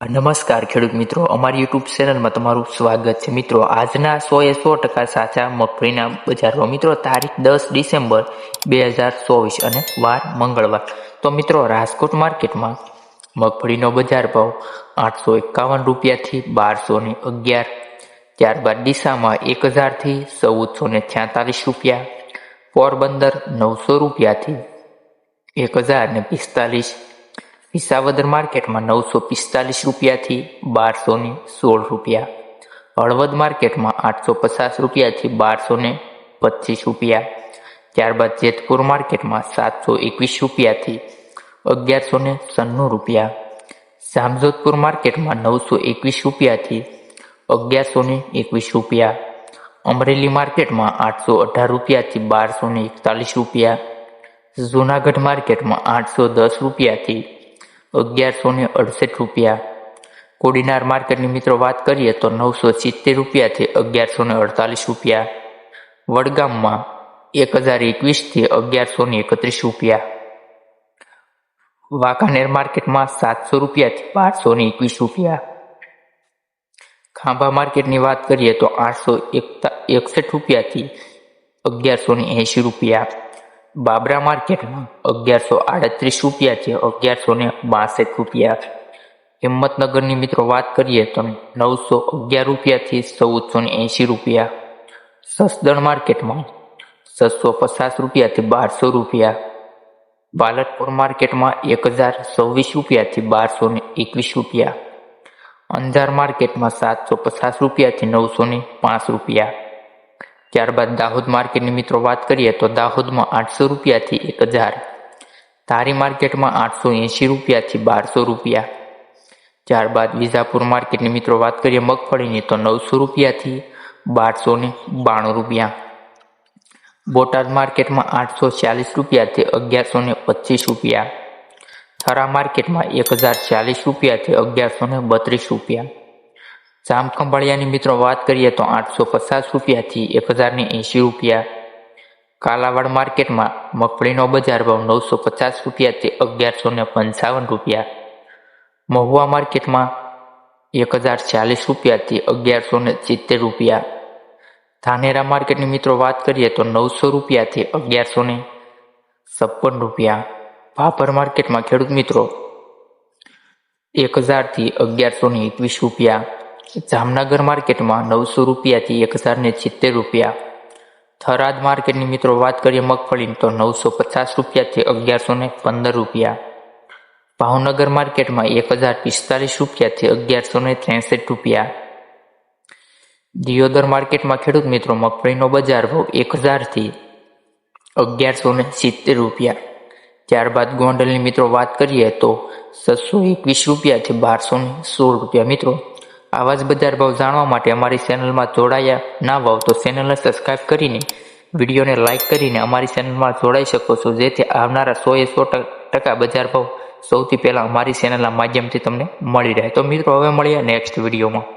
નમસ્કાર ખેડૂત મિત્રો, અમારી યુટ્યુબ ચેનલમાં તમારું સ્વાગત છે. મિત્રો, આજના સો એ સો ટકા સાચા મગફળીના બજારમાં. મિત્રો, તારીખ દસ ડિસેમ્બર બે હજાર ચોવીસ અને વાર મંગળવાર. તો મિત્રો, રાજકોટ માર્કેટમાં મગફળીનો બજાર ભાવ આઠસો એકાવન રૂપિયાથી બારસો ને અગિયાર. ત્યારબાદ ડીસામાં એક હજારથી ચૌદસો ને છ્યાતાલીસ રૂપિયા. પોરબંદર નવસો રૂપિયાથી એક હજાર ને પિસ્તાલીસ. વિસાવદર માર્કેટમાં નવસો પિસ્તાલીસ રૂપિયાથી બારસો ને સોળ રૂપિયા. હળવદ માર્કેટમાં આઠસો પચાસ રૂપિયાથી બારસો ને પચીસ રૂપિયા. ત્યારબાદ જેતપુર માર્કેટમાં સાતસો એકવીસ રૂપિયાથી અગિયારસો ને સન્નું રૂપિયા. જામજોધપુર માર્કેટમાં નવસો એકવીસ રૂપિયાથી અગિયારસો ને એકવીસ રૂપિયા. અમરેલી માર્કેટમાં આઠસો અઢાર રૂપિયાથી બારસો ને એકતાલીસ રૂપિયા. જૂનાગઢ માર્કેટમાં આઠસો દસ રૂપિયાથી અગિયારસો ને અડસઠ રૂપિયા. કોડીનાર માર્કેટની મિત્રો વાત કરીએ તો નવસો સિત્તેર રૂપિયાથી અગિયારસો ને અડતાલીસ રૂપિયા. વડગામમાં એક હજાર એકવીસથી અગિયારસો ને એકત્રીસ રૂપિયા. વાંકાનેર માર્કેટમાં સાતસો રૂપિયાથી બારસો ને એકવીસ રૂપિયા. ખાંભા માર્કેટની વાત કરીએ તો આઠસો એકતા એકસઠ રૂપિયાથી અગિયારસો ને એંશી રૂપિયા. બાબરા માર્કેટમાં અગિયારસો આડત્રીસ રૂપિયા છે, અગિયારસો ને બાસઠ રૂપિયા હિંમતનગરની મિત્રો વાત કરીએ તો નવસો અગિયાર રૂપિયાથી ચૌદસો ને એંશી રૂપિયા. સસદણ માર્કેટમાં છસો પચાસ રૂપિયાથી બારસો રૂપિયા. બાલટપુર માર્કેટમાં એક હજાર છવ્વીસ રૂપિયાથી બારસો ને એકવીસ રૂપિયા. અંજાર માર્કેટમાં સાતસો પચાસ રૂપિયાથી નવસો ને પાંચ રૂપિયા. ત્યારબાદ દાહોદ માર્કેટની મિત્રો વાત કરીએ તો દાહોદમાં આઠસો રૂપિયાથી એક હજાર, ધારી માર્કેટમાં આઠસો એંશી રૂપિયાથી બારસો રૂપિયા. ત્યારબાદ વિજાપુર માર્કેટની મિત્રો વાત કરીએ મગફળીની તો નવસો રૂપિયાથી બારસો ને બાણું રૂપિયા. બોટાદ માર્કેટમાં આઠસો ચાલીસ રૂપિયાથી અગિયારસો ને પચીસ રૂપિયા. થરા માર્કેટમાં એક હજાર ચાલીસ રૂપિયાથી અગિયારસો ને બત્રીસ રૂપિયા. જામખંભાળિયાની મિત્રો વાત કરીએ તો આઠસો પચાસ રૂપિયાથી એક હજારને એંશી રૂપિયા. કાલાવાડ માર્કેટમાં મગફળીનો બજાર ભાવ નવસો પચાસ રૂપિયાથી અગિયારસો ને પંચાવન રૂપિયા. મહુવા માર્કેટમાં એક હજાર ચાલીસ રૂપિયાથી અગિયારસો ને સિત્તેર રૂપિયા. ધાનેરા માર્કેટની મિત્રો વાત કરીએ તો નવસો રૂપિયાથી અગિયારસો ને છપ્પન રૂપિયા. ભાભર માર્કેટમાં ખેડૂત મિત્રો એક હજારથી અગિયારસો ને એકવીસ રૂપિયા. જામનગર માર્કેટમાં નવસો રૂપિયાથી એક હજાર ને સિત્તેર રૂપિયા. થરાદ માર્કેટની મિત્રો વાત કરીએ મગફળીની, તો નવસો પચાસ રૂપિયાથી અગિયારસો ને પંદર રૂપિયા. ભાવનગર માર્કેટમાં એક હજાર પિસ્તાલીસ રૂપિયાથી અગિયારસો ને ત્રેસઠ રૂપિયા. દિયોદર માર્કેટમાં ખેડૂત મિત્રો મગફળીનો બજાર ભાવ એક હજારથી અગિયારસો ને સિત્તેર રૂપિયા. ત્યારબાદ ગોંડલની મિત્રો વાત કરીએ તો છસો એકવીસ રૂપિયાથી બારસો ને સોળ રૂપિયા મિત્રો. આવા જ બજાર ભાવ જાણવા માટે અમારી ચેનલમાં જોડાયા ના ભાવ તો ચેનલને સબસ્ક્રાઈબ કરીને વિડીયોને લાઇક કરીને અમારી ચેનલમાં જોડાઈ શકો છો. જેથી આવનારા સો એ સો ટકા બજાર ભાવ સૌથી પહેલાં અમારી ચેનલના માધ્યમથી તમને મળી રહે. તો મિત્રો, હવે મળીએ નેક્સ્ટ વિડીયોમાં.